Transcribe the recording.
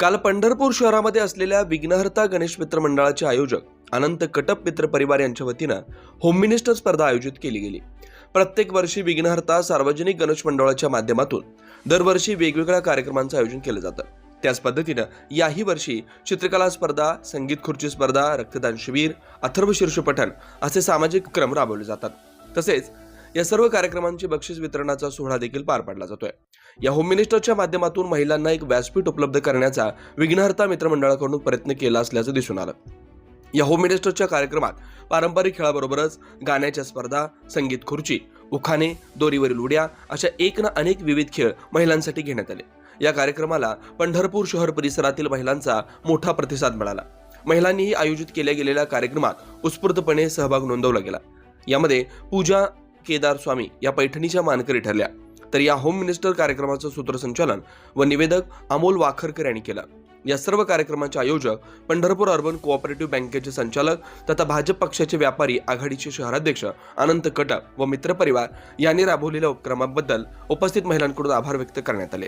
काल पंढरपूर शहरामध्ये असलेल्या विघ्नहर्ता गणेश मित्र मंडळाचे आयोजक अनंत कटप मित्र परिवार यांच्या वतीनं होम मिनिस्टर स्पर्धा आयोजित केली गेली. प्रत्येक वर्षी विघ्नहर्ता सार्वजनिक गणेश मंडळाच्या माध्यमातून दरवर्षी वेगवेगळ्या कार्यक्रमांचं आयोजन केलं जातं. त्याच पद्धतीनं याही वर्षी चित्रकला स्पर्धा संगीत खुर्ची स्पर्धा रक्तदान शिबिर अथर्व शीर्ष पठण असे सामाजिक क्रम राबवले जातात. तसेच या सर्व कार्यक्रमांची बक्षीस वितरणाचा सोहळा देखील पार पाडला जातोय. या होम मिनिस्टरच्या माध्यमातून महिलांना एक व्यासपीठ उपलब्ध करण्याचा विघ्नहर्ता मित्रमंडळाकडून प्रयत्न केला असल्याचं दिसून आलं. या होम मिनिस्टरच्या कार्यक्रमात पारंपरिक खेळाबरोबरच गाण्याच्या स्पर्धा संगीत खुर्ची उखाणे दोरीवरील उड्या अशा एक ना अनेक विविध खेळ महिलांसाठी घेण्यात आले. या कार्यक्रमाला पंढरपूर शहर परिसरातील महिलांचा मोठा प्रतिसाद मिळाला. महिलांनीही आयोजित केल्या गेलेल्या कार्यक्रमात उत्स्फूर्तपणे सहभाग नोंदवला गेला. यामध्ये पूजा केदार स्वामी या पैठणीच्या मानकरी ठरल्या. तर या होम मिनिस्टर कार्यक्रमाचं सूत्रसंचालन व निवेदक अमोल वाखरकर यांनी केलं. या सर्व कार्यक्रमाचे आयोजक पंढरपूर अर्बन कोऑपरेटिव्ह बँकेचे संचालक तथा भाजप पक्षाचे व्यापारी आघाडीचे शहराध्यक्ष अनंत कटक व मित्रपरिवार यांनी राबवलेल्या उपक्रमाबद्दल उपस्थित महिलांकडून आभार व्यक्त करण्यात आले.